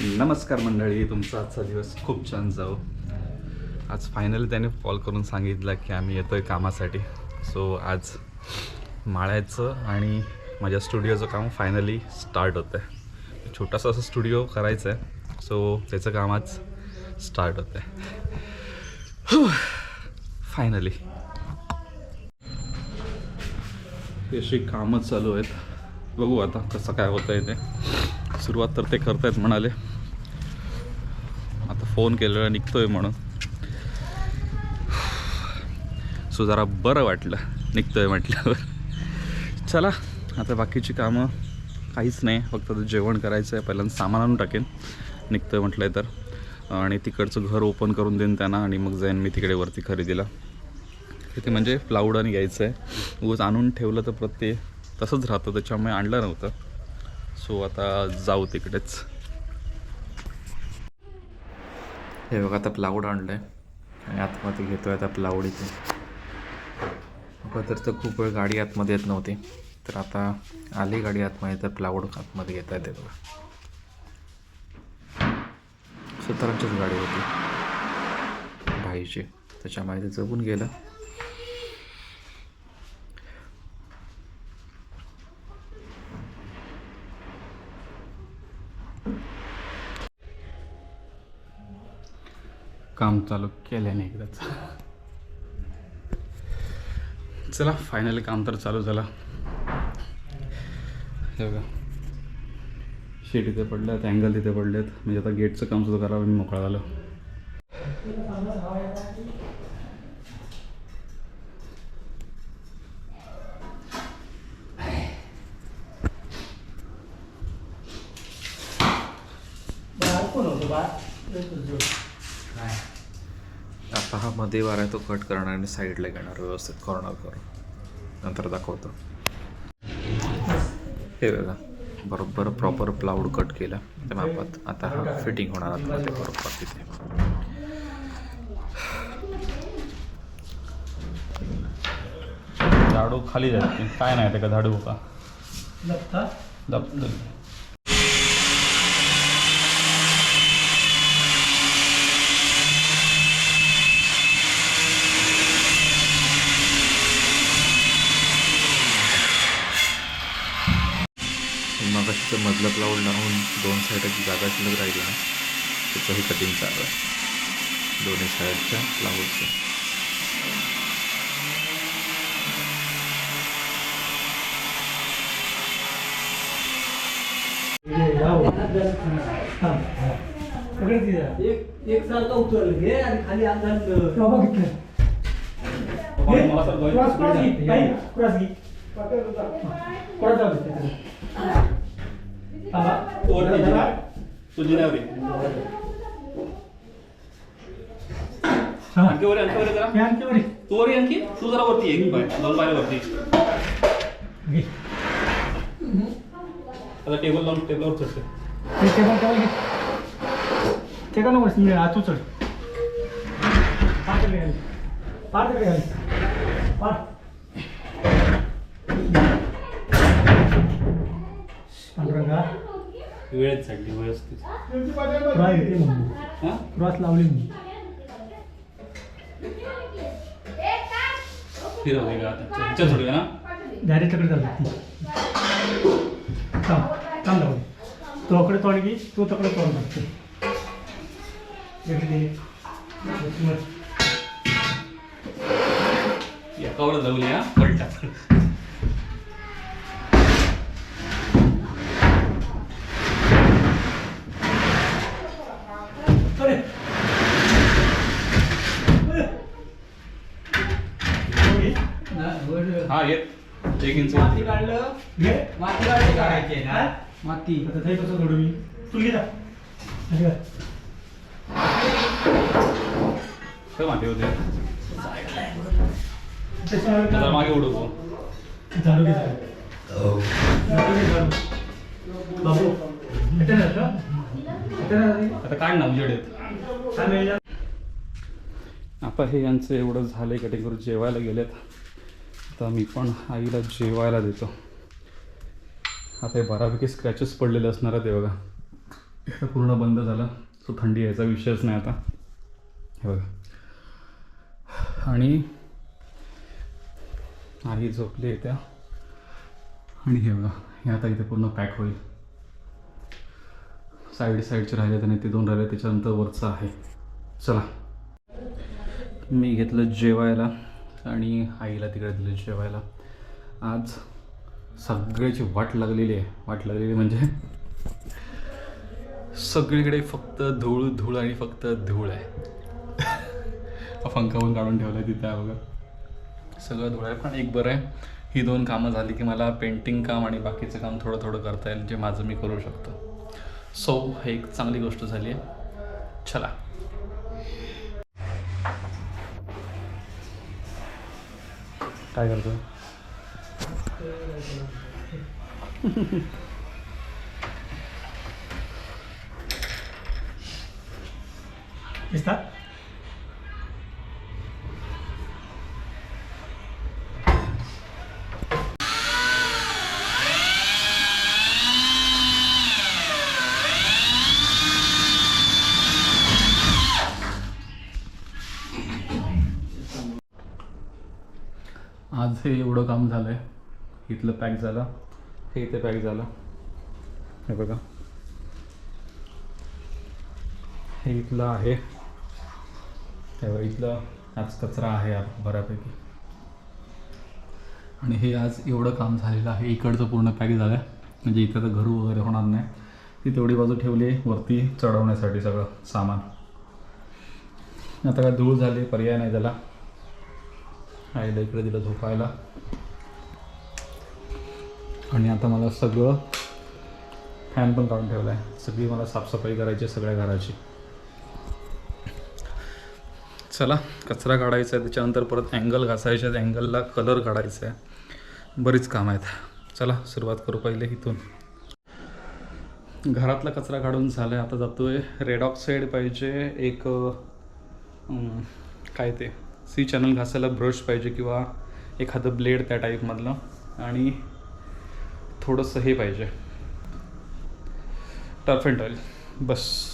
नमस्कार मंडळी तुमचा आजचा दिवस खूप छान जाऊ आज फायनली त्याने कॉल करून सांगितलं की आम्ही येतो आहे कामासाठी. सो आज माळ्याचं आणि माझ्या स्टुडिओचं काम फायनली स्टार्ट होतं आहे छोटासा असं स्टुडिओ करायचं आहे सो त्याचं काम आज स्टार्ट होतं आहे फायनली अशी कामं चालू आहेत. बघू आता कसं काय होतं आहे ते. सुरुवात तर ते करतायत म्हणाले. फोन केलेला निघतोय म्हणून. सो जरा बरं वाटलं निघतोय म्हटल्यावर. चला आता बाकीची कामं काहीच नाही फक्त आता जेवण करायचं आहे पहिल्यांदा सामान आणून टाकेन. निघतोय म्हटलं आहे तर. आणि तिकडचं घर ओपन करून देईन त्यांना आणि मग जाईन मी तिकडे वरती खरेदीला. तिथे म्हणजे प्लाऊड आणि घ्यायचं आहे उगाच आणून ठेवलं तर प्रत्येक तसंच राहतं त्याच्यामुळे आणलं नव्हतं. सो आता जाऊ तिकडेच. हे बघा आता प्लाऊड आणलं आहे आणि आतमध्ये घेतो आहे आता प्लाऊड इथे. अगोदर तर खूप वेळ गाडी आतमध्ये येत नव्हती. तर आता आली गाडी आतमध्ये तर प्लाऊड आतमध्ये घेता येते बघा. सतरांचीच गाडी होती. भाईची. त्याच्यामुळे ते जगून गेलं. काम चालू केल्याने एकदाच. चला फायनली काम तर चालू झाला. हे बघा. शीट इथे पडल्यात अँगल तिथे पडलेत म्हणजे आता गेटचं काम सुद्धा करावं मी मोकळा झालं आता हा मध्ये वारा आहे तो कट करणार आणि साईडला घेणार व्यवस्थित कॉर्नर करून. नंतर दाखवतो. हे बघा बरोबर प्रॉपर प्लाऊड कट केला. त्या मापात आता हा फिटिंग होणार आतमध्ये बरोबर तिथे. झाडू खाली जाते काय नाही ते का झाडू का? लपतं? मग मधलं प्लाऊड लावून दोन साईडची जागा शिल्लक राहिली ना त्याचंही कटिंग चालू आहे. दोन्ही साईडच्या प्लाऊडचं एक एक सारखा उचल घे आणि खाली अंधार क्रॉस क्रॉस घे. क्रॉस घे. क्रॉस जाऊ दे तिथे. थांबा. तुझी नावरी हा. आणखी वर आणखी वर जरा हे आणखी वर ये. तू वर ये आणखी तू जरा वरती ये पाय दोन पायऱ्या वरती घे. आता टेबल लावून टेबलवर चढते हे टेबल टेबल घे टेबल वर मी हात उचल पाठ तिकडे घाल. पाठ तिकडे घाल. पाठ. पांडुरंगा वेळेत चढली व्यवस्थित. क्रॉस येते म्हणून. हा? क्रॉस लावली म्हणून. का आता. ह्याच्यात सोडूया ना डायरेक्ट तकडे चालत ती थांब थांब लावून. तो अकडे तोड घे तो तकडे तोड लागतो एकावर जाऊन या पलटा अरे हा येत एक इंच माती काढलं. घे माती काढली काढायची ना? माती. आता ते कसं जोडू मी? तू घे. तर माती होते? मागे उडवतो झाडू घे. बाबू ना ना रे. आता काढ ना उजेड? आता हे यांचं एवढं झालं आहे कटिंग करून जेवायला गेलेत. आता मी पण आईला जेवायला देतो. आता हे बऱ्यापैकी स्क्रॅचेस पडलेले असणार आहेत बघा. हे पूर्ण बंद झालं. सो थंडी यायचा विषयच नाही आता. हे बघा. आणि आई झोपली आहे त्या. आणि हे बघा हे आता इथे पूर्ण पॅक होईल. साईड साईडचे राहिले आणि ते दोन राहिले त्याच्यानंतर वरचं आहे. चला. मी घेतलं जेवायला. आणि आईला तिकडे दिलं जेवायला. आज सगळ्याची वाट लागलेली आहे. वाट लागलेली म्हणजे सगळीकडे फक्त धूळ धूळ आणि फक्त धूळ आहे. पंखा पण काढून ठेवला तिथे अगोदर बघा. सगळं धूळ आहे पण एक बरं आहे. ही दोन कामं झाली की मला पेंटिंग काम आणि बाकीचं काम थोडं थोडं करता येईल जे माझं मी करू शकतो. सो हे एक चांगली गोष्ट झाली आहे. चला. काय करतो दिसतात आज हे एवढं काम झालं आहे इथलं पॅक झालं. हे इथे पॅक झालं. हे बघा. हे इथलं आहे. तेव्हा इथलं आज कचरा आहे बऱ्यापैकी. आणि हे आज एवढं काम झालेलं आहे. इकडचं पूर्ण पॅक झालं आहे म्हणजे इथं तर घरू वगैरे होणार नाही. ती तेवढी बाजू ठेवली आहे वरती चढवण्यासाठी सगळं सामान. आता काय धूळ झाली पर्याय नाही त्याला. आईला इकडे दिलं झोपायला. आणि आता मला सगळं फॅन पण काढून ठेवला आहे सगळी मला साफसफाई करायची आहे सगळ्या घराची. चला कचरा काढायचा आहे त्याच्यानंतर परत अँगल घासायचे आहेत अँगलला कलर काढायचा आहे. बरीच कामं आहेत. चला सुरुवात करू पहिले इथून. घरातला कचरा काढून झाला आहे आता जातो रेड ऑक्साईड पाहिजे एक काय ते? सी चॅनल घासायला ब्रश पाहिजे किंवा एखादं ब्लेड त्या टाईपमधलं. आणि थोडंसं हे पाहिजे. टर्फ अँड ऑइल बस.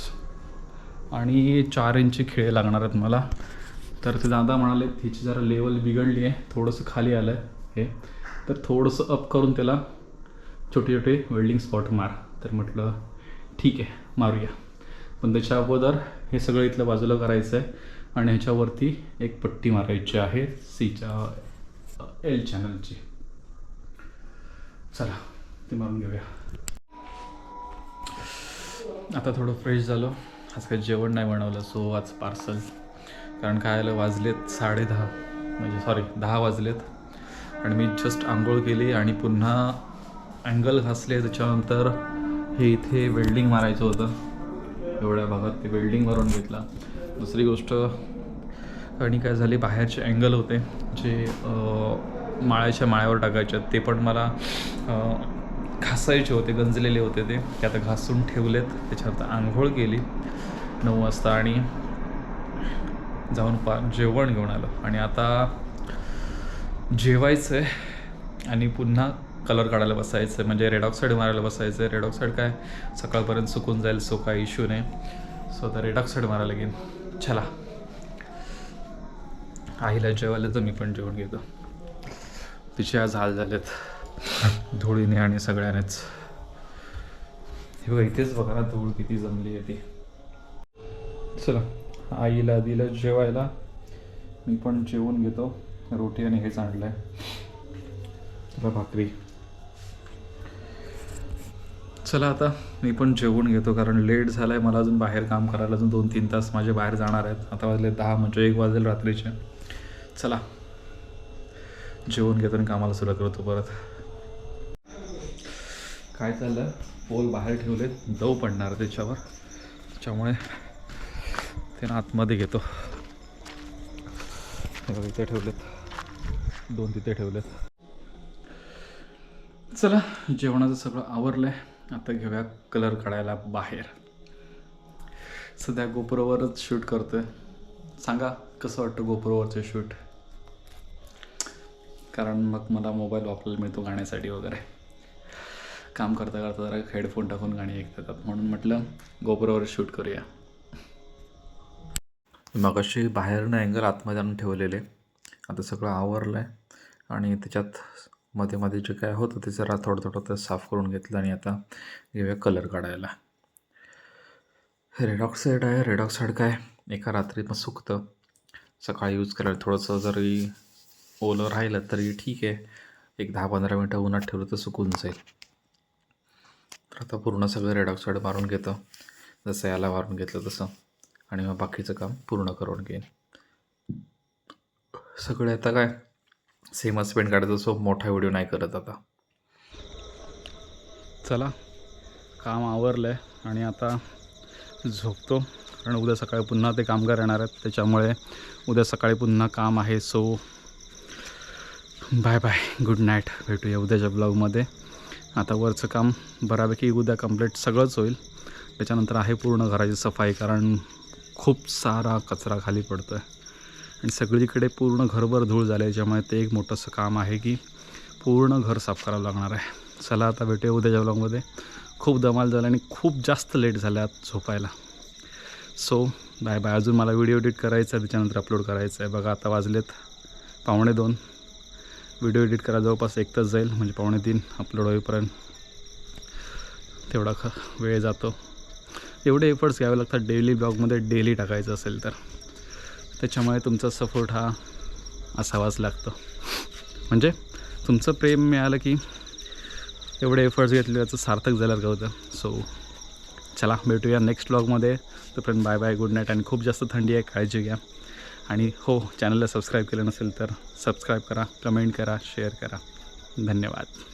आणि चार इंची खिळे लागणार आहेत मला. तर ते दादा म्हणाले तिची जरा लेवल बिघडली आहे. थोडंसं खाली आलं आहे हे. तर थोडंसं अप करून त्याला छोटे छोटे वेल्डिंग स्पॉट मार. तर म्हटलं ठीक आहे मारूया. पण त्याच्या अगोदर हे सगळं इथलं बाजूला करायचं आहे आणि ह्याच्यावरती एक पट्टी मारायची आहे सीच्या एल चॅनलची चला ते मारून घेऊया. आता थोडं फ्रेश झालो. आज काही जेवण नाही बनवलं सो आज पार्सल कारण काय आलं वाजलेत साडे दहा. म्हणजे सॉरी दहा वाजलेत. आणि मी जस्ट आंघोळ केली आणि पुन्हा अँगल घासले. त्याच्यानंतर हे इथे वेल्डिंग मारायचं होतं. एवढ्या भागात ते वेल्डिंग मारून घेतला. दुसरी गोष्ट आणि काय झाली बाहेरचे अँगल होते जे माळ्याच्या माळ्यावर टाकायचे ते पण मला घासायचे होते गंजलेले होते ते. ते आता घासून ठेवलेत त्याच्यानंतर आंघोळ केली नऊ वाजता आणि जाऊन पा जेवण घेऊन आलं. आणि आता जेवायचं आहे आणि पुन्हा कलर काढायला बसायचं आहे म्हणजे रेड ऑक्साईड मारायला बसायचं आहे रेड ऑक्साईड काय? सकाळपर्यंत सुकून जाईल सो काय इश्यू नाही. सो आता रेड ऑक्साईड मारायला लागेल चला. आईला जेवायला तर मी पण जेवण घेतो. तिचे आज हाल झालेत. धुळीने आणि सगळ्यानेच. हे बघा इथेच बघा ना धूळ किती जमली आहे ती. चला आईला दिलं जेवायला. मी पण जेवून घेतो. रोटी आणि हेच आणलंय. आहे भाकरी. चला आता मी पण जेवून घेतो कारण लेट झालाय मला अजून बाहेर काम करायला अजून दोन तीन तास माझे बाहेर जाणार आहेत. आता वाजले दहा म्हणजे एक वाजेल रात्रीचे. चला जेवण घेतो आणि कामाला सुरुवात करतो परत. काय चाललं पोल बाहेर ठेवलेत दव पडणार त्याच्यावर. त्याच्यामुळे ते ना आतमध्ये घेतो. तिथे इथे ठेवलेत. दोन तिथे ठेवलेत. चला जेवणाचं सगळं आवरलं आहे आता घेऊया कलर काढायला बाहेर. सध्या गोपुरावरच शूट करतोय. सांगा कसं वाटतं गोपुरावरचं शूट कारण मग मला मोबाईल वापरायला मिळतो गाण्यासाठी वगैरे. काम करता करता जरा हेडफोन टाकून गाणी ऐकतात म्हणून म्हटलं गोपुरावर शूट करूया. मग अशी बाहेरनं अँगल आतमध्ये आणून ठेवलेले. आता सगळं आवरलं आहे आणि त्याच्यात मध्ये मध्ये जे काय होतं ते जरा थोडं थोडं तर साफ करून घेतलं आणि आता घेऊया कलर काढायला. रेड ऑक्साईड आहे. रेड ऑक्साईड काय? एका रात्री मग सुकतं. सकाळी यूज करायला थोडंसं जरी ओलं राहिलं तरी ठीक आहे. एक दहा पंधरा मिनटं उन्हात ठेवलं तर सुकून जाईल. तर आता पूर्ण सगळं रेड ऑक्साईड मारून घेतं. जसं याला मारून घेतलं तसं. आणि मग बाकीचं काम पूर्ण करून घेईन. सगळे आता काय? सेमच पेंट काढायचं सो मोठा व्हिडिओ नाही करत आता. चला काम आवरलं आहे आणि आता झोपतो. कारण उद्या सकाळी पुन्हा ते कामगार येणार आहेत त्याच्यामुळे उद्या सकाळी पुन्हा काम आहे. So bye bye good night भेटूया उद्याच्या ब्लॉगमध्ये आता वरचं काम बऱ्यापैकी उद्या कंप्लीट सगळंच होईल. त्याच्यानंतर आहे पूर्ण घराची सफाई कारण खूप सारा कचरा खाली पडतो आहे आणि सगळीकडे पूर्ण घरभर धूळ झाले त्याच्यामुळे ते एक मोठंसं काम आहे की पूर्ण घर साफ करावं लागणार आहे. चला आता भेटूया उद्याच्या ब्लॉगमध्ये खूप धमाल झाला आणि खूप जास्त लेट झालं झोपायला. सो बाय बाय अजून मला व्हिडिओ एडिट करायचा आहे त्याच्यानंतर अपलोड करायचं आहे. बघा आता वाजलेत पावणे दोन. व्हिडिओ एडिट करा जवळपास एक तास जाईल म्हणजे पावणे तीन अपलोड होईपर्यंत. तेवढा ख वेळ जातो. एवढे एफर्ट्स घ्यावे लागतात डेली ब्लॉगमध्ये डेली टाकायचं असेल तर. त्याच्यामुळे तुमचा सपोर्ट हा असावाच लागतो. म्हणजे तुमचं प्रेम मिळालं की एवढे एफर्ट्स घेतले त्याचं सार्थक झालं का होतं? सो चला भेटूया नेक्स्ट ब्लॉगमध्ये तोपर्यंत बाय बाय गुड नाईट आणि खूप जास्त थंडी आहे काळजी घ्या. आणि हो चॅनलला सबस्क्राईब केलं नसेल तर सबस्क्राईब करा कमेंट करा शेअर करा. धन्यवाद.